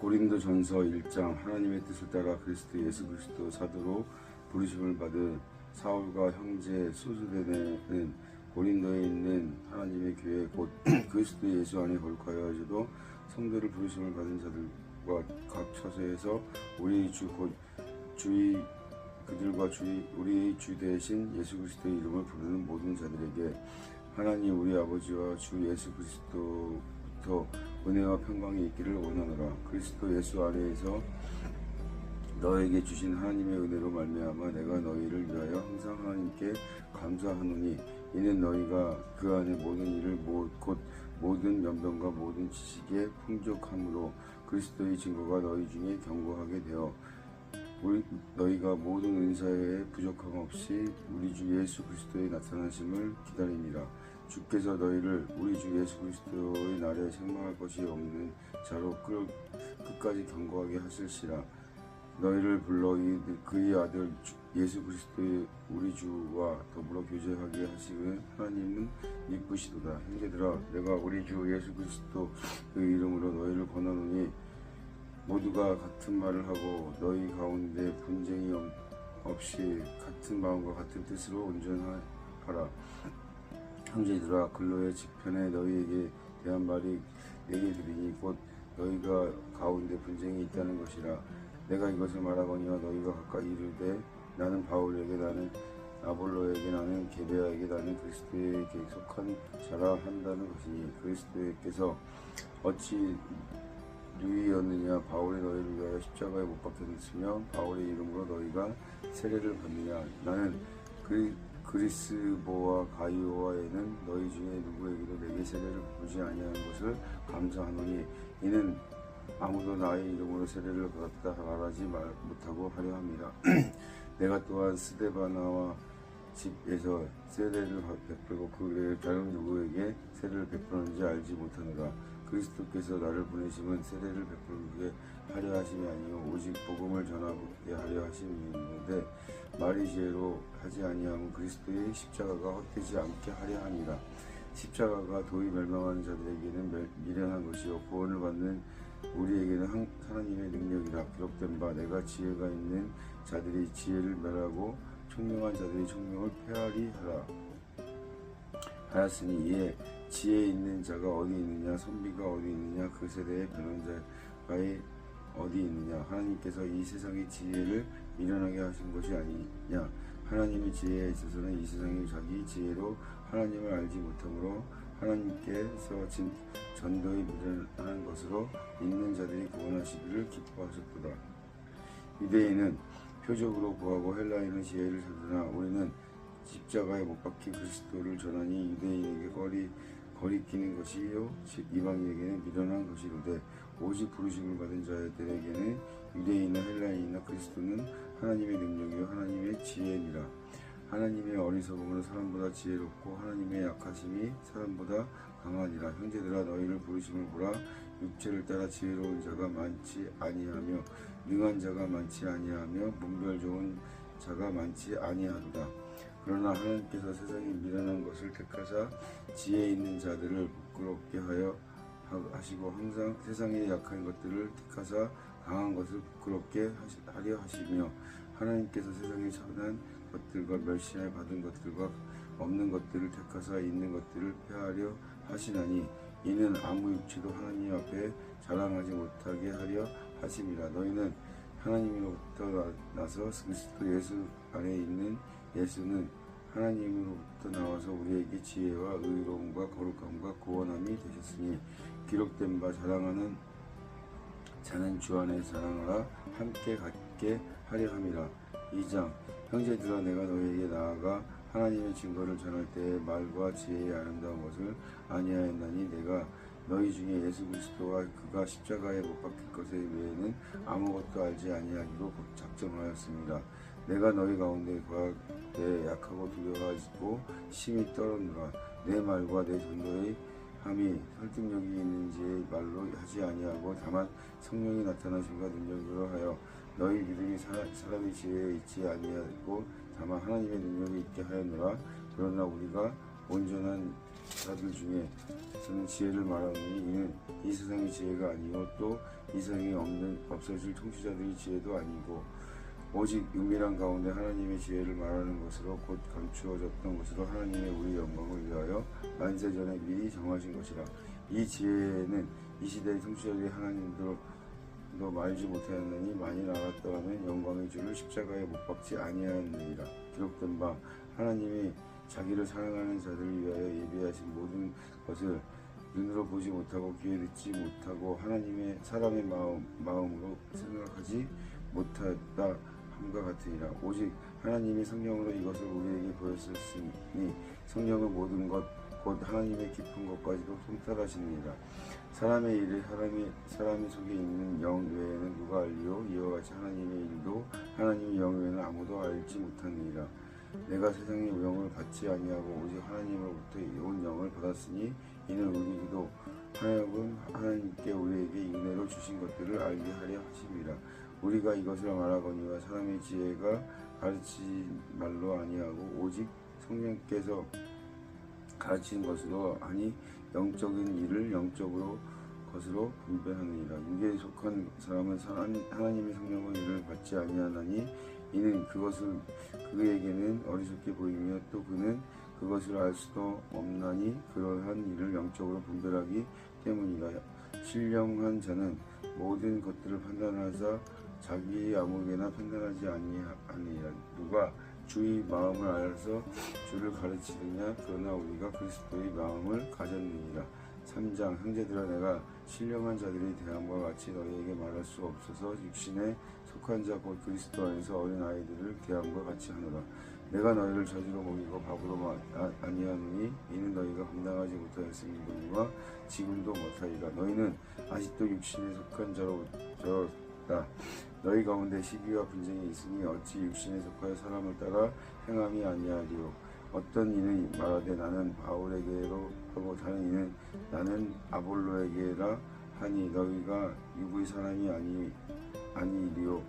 고린도 전서 1장 하나님의 뜻을 따라 그리스도 예수 그리스도 사도로 부르심을 받은 사울과 형제 소수대는 고린도에 있는 하나님의 교회 곧 그리스도 예수 안에 거룩하여져도 성도를 부르심을 받은 자들과 각 처소에서 우리 주 곧 주의 그들과 주의 우리 주 대신 예수 그리스도의 이름을 부르는 모든 자들에게 하나님 우리 아버지와 주 예수 그리스도부터 은혜와 평강이 있기를 원하노라 그리스도 예수 안에서 너에게 주신 하나님의 은혜로 말미암아 내가 너희를 위하여 항상 하나님께 감사하노니 이는 너희가 그 안에 모든 일을 모- 곧 모든 연병과 모든 지식에 풍족함으로 그리스도의 증거가 너희 중에 견고하게 되어 우리, 너희가 모든 은사에 부족함 없이 우리 주 예수 그리스도의 나타나심을 기다립니다. 주께서 너희를 우리 주 예수 그리스도의 날에 생망할 것이 없는 자로 끝, 끝까지 견고하게 하실시라. 너희를 불러 이, 그의 아들 주- 예수 그리스도의 우리 주와 더불어 교제하게 하시는 하나님은 이쁘시도다. 형제들아 내가 우리 주 예수 그리스도 그 이름으로 너희를 권하노니 모두가 같은 말을 하고 너희 가운데 분쟁이 없- 없이 같은 마음과 같은 뜻으로 온전하라. 형제들아 근로의 지편에 너희에게 대한 말이 내게 들으니 곧 너희가 가운데 분쟁이 있다는 것이라. 내가 이것을 말하거니와 너희가 가까이 이르되 나는 바울에게 나는 아볼로에게 나는 게베아에게 나는 그리스도에게 속한 자라 한다는 것이니 그리스도께서 어찌 누이였느냐? 바울이 너희를 위하여 십자가에 못 박혔으며 바울의 이름으로 너희가 세례를 받느냐? 나는 그 그리스보와 가이오와에는 너희 중에 누구에게도 내게 세례를 부지 아니한 것을 감사하노니 이는 아무도 나의 이름으로 세례를 받았다 말하지 말, 못하고 하려 함이라. 내가 또한 스데바나와 집에서 세례를 베풀고 그 외에 다른 누구에게 세례를 베풀었는지 알지 못하노라. 그리스도께서 나를 보내심은 세례를 베풀게 하려 하심이 아니요 오직 복음을 전하게 하려 하심이었는데 말이 지혜로 하지 아니하면 그리스도의 십자가가 헛되지 않게 하려 함이라. 십자가가 도의 멸망하는 자들에게는 멸- 미련한 것이요. 구원을 받는 우리에게는 한- 하나님의 능력이라. 기록된 바 내가 지혜가 있는 자들이 지혜를 멸하고 총명한 자들이 총명을 폐하리 하라. 하였으니 이에 지혜 있는 자가 어디 있느냐? 선비가 어디 있느냐? 그 세대의 변론자가 어디 있느냐? 하나님께서 이 세상의 지혜를 미련하게 하신 것이 아니냐? 하나님의 지혜에 있어서는 이 세상이 자기 지혜로 하나님을 알지 못하므로 하나님께서 진 전도에 미련한 것으로 있는 자들이 구원하시기를 기뻐하셨도다. 유대인은 표적으로 구하고 헬라인은 지혜를 찾으나 우리는 십자가에 못 박힌 그리스도를 전하니 유대인에게 거리 거리끼는 것이요 이방인에게는 미련한 것이로되 오직 부르심을 받은 자들에게는 유대인이나 헬라인이나 그리스도는 하나님의 능력이요 하나님의 지혜니라. 하나님의 어리석음으로 사람보다 지혜롭고 하나님의 약하심이 사람보다 강하니라. 형제들아 너희를 부르심을 보라. 육체를 따라 지혜로운 자가 많지 아니하며 능한 자가 많지 아니하며 문별 좋은 자가 많지 아니하도다. 그러나 하나님께서 세상에 미련한 것을 택하사 지혜 있는 자들을 부끄럽게 하여 하- 하시고 항상 세상에 약한 것들을 택하사 강한 것을 부끄럽게 하려 하시며 하나님께서 세상에 천한 것들과 멸시하여 받은 것들과 없는 것들을 택하사 있는 것들을 폐하려 하시나니 이는 아무 육체도 하나님 앞에 자랑하지 못하게 하려 하심이라. 너희는 하나님으로부터 나- 나서 그리스도 예수 안에 있는 예수는 하나님으로부터 나와서 우리에게 지혜와 의로움과 거룩함과 구원함이 되셨으니 기록된 바 자랑하는 자는 주 안에 자랑하라 함께 갖게 하려 함이라 2장 형제들아 내가 너희에게 나아가 하나님의 증거를 전할 때에 말과 지혜의 아름다운 것을 아니하였나니 내가 너희 중에 예수 그리스도와 그가 십자가에 못 박힐 것에 외에는 아무것도 알지 아니하기로 작정하였습니다. 내가 너희 가운데 거할 때 약하고 두려워하고 심히 떨었노라. 내 말과 내 전도의 함이 설득력이 있는지 말로 하지 아니하고 다만 성령이 나타나심과 능력으로 하여 너희 믿음이 사, 사람의 지혜에 있지 아니하고 다만 하나님의 능력이 있게 하였노라. 그러나 우리가 온전한 자들 중에 저는 지혜를 말하노니 이는 이 세상의 지혜가 아니요 또 이성이 없는 없어질 통치자들의 지혜도 아니고 오직 은밀한 가운데 하나님의 지혜를 말하는 것으로 곧 감추어졌던 것으로 하나님의 우리 영광을 위하여 만세 전에 미리 정하신 것이라. 이 지혜는 이 시대의 통치자들이 하나님도 너 말지 못하였느니 만일 알았더라면 영광의 주를 십자가에 못 박지 아니하였느니라. 기록된 바 하나님이 자기를 사랑하는 자들을 위하여 예비하신 모든 것을 눈으로 보지 못하고 귀에 듣지 못하고 하나님의 사람의 마음 마음으로 생각하지 못하였다 함과 같으니라. 오직 하나님이 성령으로 이것을 우리에게 보였었으니 성령은 모든 것 곧 하나님의 깊은 것까지도 통달하시느니라 사람의 일을 사람이 사람이 속에 있는 영 외에는 누가 알리요? 이와 같이 하나님의 일도 하나님의 영 외에는 아무도 알지 못하느니라. 내가 세상의 영을 받지 아니하고 오직 하나님으로부터 온 영을 받았으니 이는 우리도 하여금 하나님께 우리에게 은혜로 주신 것들을 알게 하려 하심이라 우리가 이것을 말하거니와 사람의 지혜가 가르친 말로 아니하고 오직 성령께서 가르친 것으로 아니 영적인 일을 영적으로 것으로 분별하느니라. 육에 속한 사람은 하나님- 하나님의 성령의 일을 받지 아니하나니 이는 그것을 그에게는 어리석게 보이며 또 그는 그것을 알 수도 없나니 그러한 일을 영적으로 분별하기 때문이라. 신령한 자는 모든 것들을 판단하자 자기 아무개나 판단하지 아니하니라 누가 주의 마음을 알아서 주를 가르치느냐? 그러나 우리가 그리스도의 마음을 가졌느니라. 3장 형제들아 내가 신령한 자들이 대함과 같이 너희에게 말할 수 없어서 육신에 속한 자 곧 그리스도 안에서 어린 아이들을 대함과 같이 하노라. 내가 너희를 저주로 먹이고 밥으로 마- 아- 아니하노니 이는 너희가 감당하지 못하였음이거니와 지금도 못하리라. 너희는 아직도 육신에 속한 자로 저 다. 너희 가운데 시기와 분쟁이 있으니 어찌 육신에 속하여 사람을 따라 행함이 아니하리요? 어떤 이는 말하되 나는 바울에게로 하고 다른 이는 나는 아볼로에게라 하니 너희가 육의 사람이 아니 아니리요.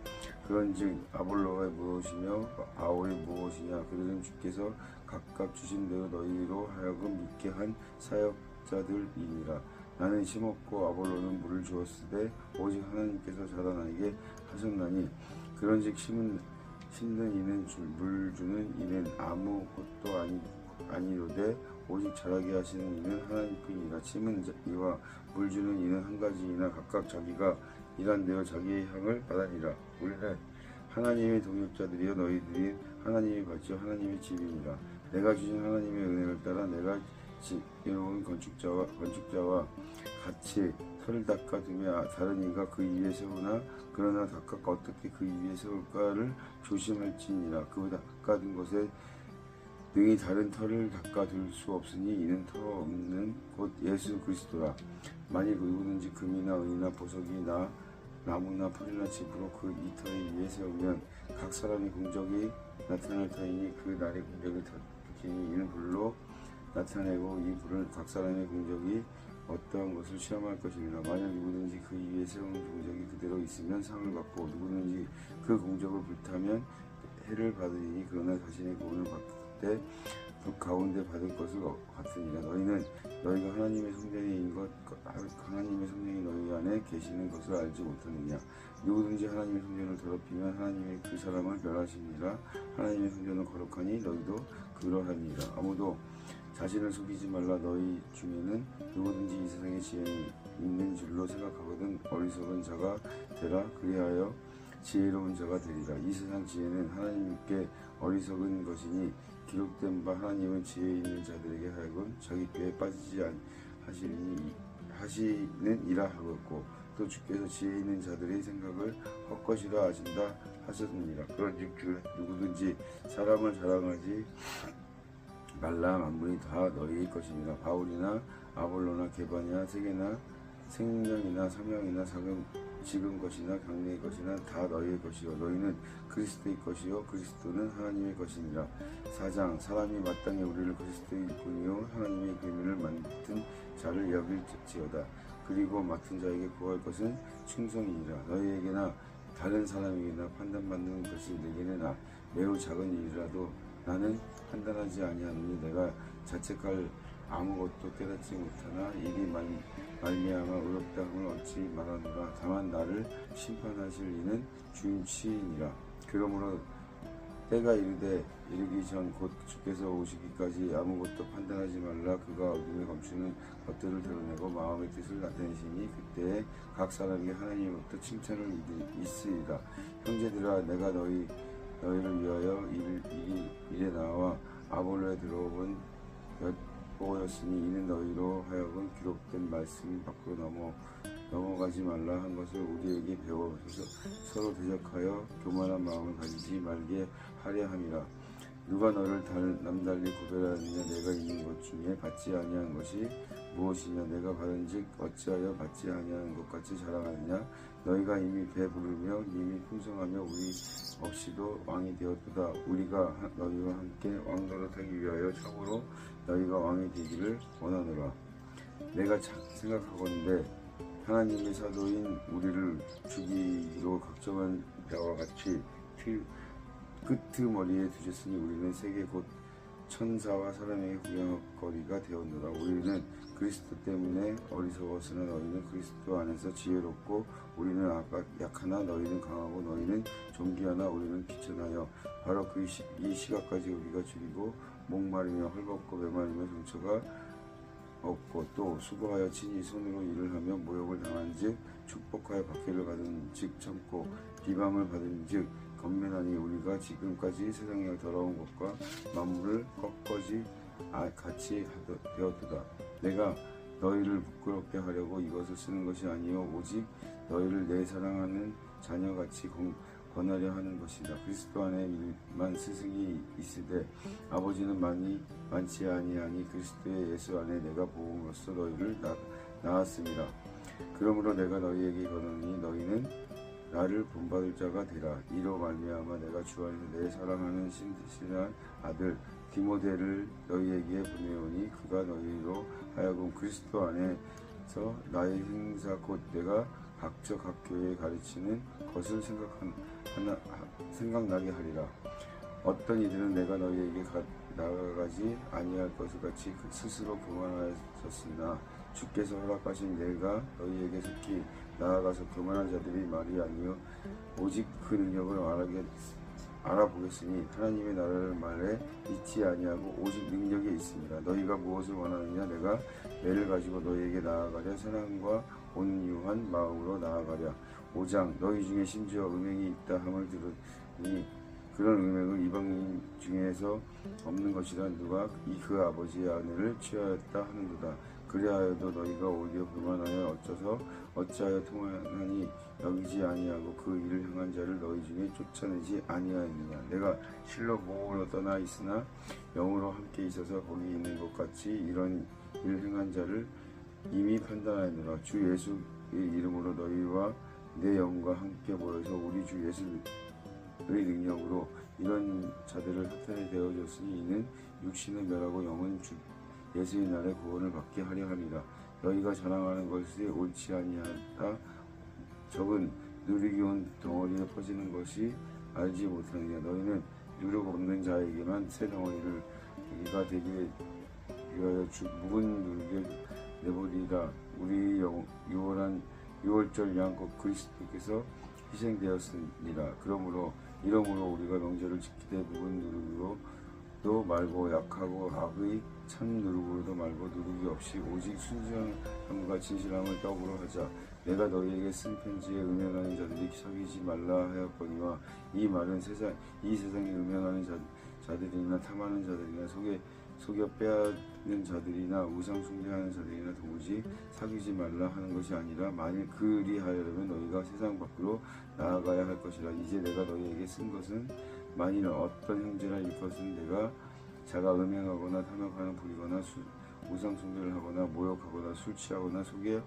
그런즉 아볼로가 무엇이며 바울이 무엇이냐? 그들은 주께서 각각 주신 대로 너희로 하여금 믿게 한 사역자들이니라 나는 심었고 아볼로는 물을 주었으되 오직 하나님께서 자라나게 하셨나니 그런즉 심은 심는 이는 주, 물 주는 이는 아무 것도 아니 아니로되 오직 자라게 하시는 이는 하나님뿐이라. 심은 자- 이와 물 주는 이는 한 가지이나 각각 자기가 일한 대로 자기의 향을 받으니라. 우리는 하나님의 동역자들이여 너희들이 하나님이 받죠 하나님의 집이니라 내가 주신 하나님의 은혜를 따라 내가 지혜로운 건축자와 건축자와 같이 설을 닦아두며 다른 이가 그 위에 세우나? 그러나 각각 어떻게 그 위에 세울까를 조심할지니라. 그 닦아둔 것에 능히 다른 터를 닦아둘 수 없으니 이는 터 없는 곧 예수 그리스도라. 만일 누구든지 금이나 은이나 보석이나 나무나 풀이나 집으로 그 이 터에 위에 세우면 각 사람의 공적이 나타날 터이니 그 날의 공적이 터키니 이는 불로 나타내고 이 불은 각 사람의 공적이 어떠한 것을 시험할 것입니다. 만약 누구든지 그 위에 세운 공적이 그대로 있으면 상을 받고 누구든지 그 공적을 불타면 해를 받으니 그러나 자신의 구원을 받을 때 그 가운데 받을 것을 같으니라 너희는 너희가 하나님의 성전인 것 하나님의 성령이 너희 안에 계시는 것을 알지 못하느냐? 누구든지 하나님의 성전을 더럽히면 하나님의 그 사람을 멸하시니라 하나님의 성전은 거룩하니 너희도 그러하니라. 아무도 자신을 속이지 말라. 너희 중에는 누구든지 이 세상에 지혜는 있는 줄로 생각하거든 어리석은 자가 되라. 그리하여 지혜로운 자가 되리라. 이 세상 지혜는 하나님께 어리석은 것이니 기록된 바 하나님은 지혜 있는 자들에게 하여금 자기 꾀에 빠지지 않- 하시니 하시는 이라 하였고 또 주께서 지혜 있는 자들의 생각을 헛것이라 하신다 하셨느니라. 그런즉 주 누구든지 사람을 자랑하지 말라 만물이 다 너희의 것입니다. 바울이나 아볼로나 게바냐 세계나 생명이나 사명이나 사금 지금 것이나 강래의 것이나 다 너희의 것이요 너희는 그리스도의 것이요 그리스도는 하나님의 것이니라. 사장 사람이 마땅히 우리를 그리스도의 일꾼이요 하나님의 계명을 맡은 자를 여길지어다. 그리고 맡은 자에게 구할 것은 충성이니라. 너희에게나 다른 사람에게나 판단받는 것이 내게는 아- 매우 작은 일이라도 나는 판단하지 아니하느니 내가 자책할 아무것도 깨닫지 못하나? 일이 많 말미암아 의롭다 함을 얻지 말하노라 다만 나를 심판하실 이는 주인치이니라. 그러므로 때가 이르되 이르기 전 곧 주께서 오시기까지 아무것도 판단하지 말라. 그가 어둠에 감추는 것들을 드러내고 마음의 뜻을 나타내시니 그때에 각 사람에게 하나님으로부터 칭찬을 있으리라. 형제들아 내가 너희 너희를 위하여 일, 일, 일에 나와 아볼로에 들어온 엿보였으니 이는 너희로 하여금 기록된 말씀 밖으로 넘어 넘어가지 말라 한 것을 우리에게 배워서 서로 대적하여 교만한 마음을 가지지 말게 하려 함이라. 누가 너를 달, 남달리 구별하느냐? 내가 있는 것 중에 받지 아니한 것이 무엇이냐? 내가 받은즉 어찌하여 받지 아니하는 것 같이 자랑하느냐? 너희가 이미 배부르며 이미 풍성하며 우리 없이도 왕이 되었도다. 우리가 하- 너희와 함께 왕노릇하기 위하여 참으로 너희가 왕이 되기를 원하노라. 내가 자- 생각하건대 하나님의 사도인 우리를 죽이기로 걱정한 자와 같이 피- 끄트머리에 두셨으니 우리는 세계 곧 천사와 사람에게 구경거리가 되었노라. 우리는 그리스도 때문에 어리석었으나 너희는 그리스도 안에서 지혜롭고 우리는 아까 약하나 너희는 강하고 너희는 존귀하나 우리는 비천하여 바로 그 이 시각까지 우리가 죽이고 목마르며 헐벗고 메마르며 상처가 없고 또 수고하여 친히 손으로 일을 하며 모욕을 당한 즉 축복하여 박해를 받은 즉 참고 비방을 받은 즉 건면하니 우리가 지금까지 세상의 더러운 것과 만물을 꺾어지 아- 같이 되었도다 내가 너희를 부끄럽게 하려고 이것을 쓰는 것이 아니요 오직 너희를 내 사랑하는 자녀같이 권- 권하려 하는 것이다 그리스도 안에 만 스승이 있으되 아버지는 많이 많지 아니하니 그리스도의 예수 안에 내가 복음으로써 너희를 나, 낳았습니다. 그러므로 내가 너희에게 거느니 너희는 나를 본받을 자가 되라. 이로 말미암아 내가 주 안에서 내 사랑하는 신실한 아들 디모데를 너희에게 보내오니 그가 너희로 하여금 그리스도 안에서 나의 행사 곧 내가 각처 각 교회에 가르치는 것을 생각한 하나, 하- 생각나게 하리라. 어떤 이들은 내가 너희에게 가, 나아가지 아니할 것을 같이 그 스스로 교만하였으나 주께서 허락하신 내가 너희에게 속히 나아가서 교만한 자들이 말이 아니요. 오직 그 능력을 말하게 알아보겠으니 하나님의 나라를 말에 잊지 아니하고 오직 능력이 있습니다. 너희가 무엇을 원하느냐? 내가 매를 가지고 너희에게 나아가려 사랑과 온유한 마음으로 나아가랴. 5장 너희 중에 심지어 음행이 있다 함을 들으니 그런 음행을 이방인 중에서 없는 것이라 누가 이 그 아버지의 아내를 취하였다 하는도다 그리하여도 너희가 오히려 그만하여 어쩌서 어찌하여 통하니 여기지 아니하고 그 일을 향한 자를 너희 중에 쫓아내지 아니하였느냐? 내가 실로 모으러 떠나 있으나 영으로 함께 있어서 거기 있는 것 같이 이런 일을 행한 자를 이미 판단하였노라. 주 예수의 이름으로 너희와 내 영과 함께 모여서 우리 주 예수의 능력으로 이런 자들을 흩어내 되어졌으니 이는 육신은 멸하고 영은 주 예수의 날에 구원을 받게 하려 함이라. 너희가 자랑하는 것이 옳지 아니하다. 적은 누리기 온 덩어리에 퍼지는 것이 알지 못하느냐. 너희는 누룩 없는 자에게만 새 덩어리를 우리가 되게 위하여 주 묵은 누룩을 내버리라. 우리 영, 유월한 유월절 양국 그리스도께서 희생되었으니라 그러므로 이러므로 우리가 명절을 지키되 묵은 누룩으로도 말고 약하고 악의 참 누룩으로도 말고 누룩이 없이 오직 순수함과 진실함을 떡으로 하자. 내가 너희에게 쓴 편지에 음행하는 자들이 사귀지 말라 하였거니와 이 말은 세상 이 세상에 음행하는 자, 자들이나 탐하는 자들이나 속에 속여 빼앗는 자들이나 우상 숭배하는 자들이나 도무지 사귀지 말라 하는 것이 아니라 만일 그리하려면 너희가 세상 밖으로 나아가야 할 것이라. 이제 내가 너희에게 쓴 것은 만일 어떤 형제나 일것은 내가 자가 음행하거나 탐욕하는 부리거나 수, 우상 숭배를 하거나 모욕하거나 술 취하거나 속여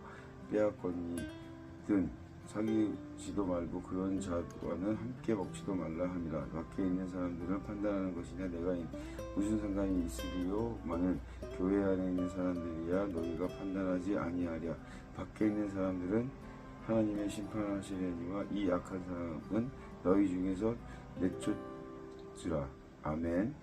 빼앗거니든 사귀지도 말고 그런 자와는 함께 먹지도 말라 함이라. 밖에 있는 사람들을 판단하는 것이냐 내가 무슨 상관이 있으리요? 만일 교회 안에 있는 사람들이야 너희가 판단하지 아니하랴. 밖에 있는 사람들은 하나님의 심판하시려니와 이 약한 사람은 너희 중에서 내쫓으라. 아멘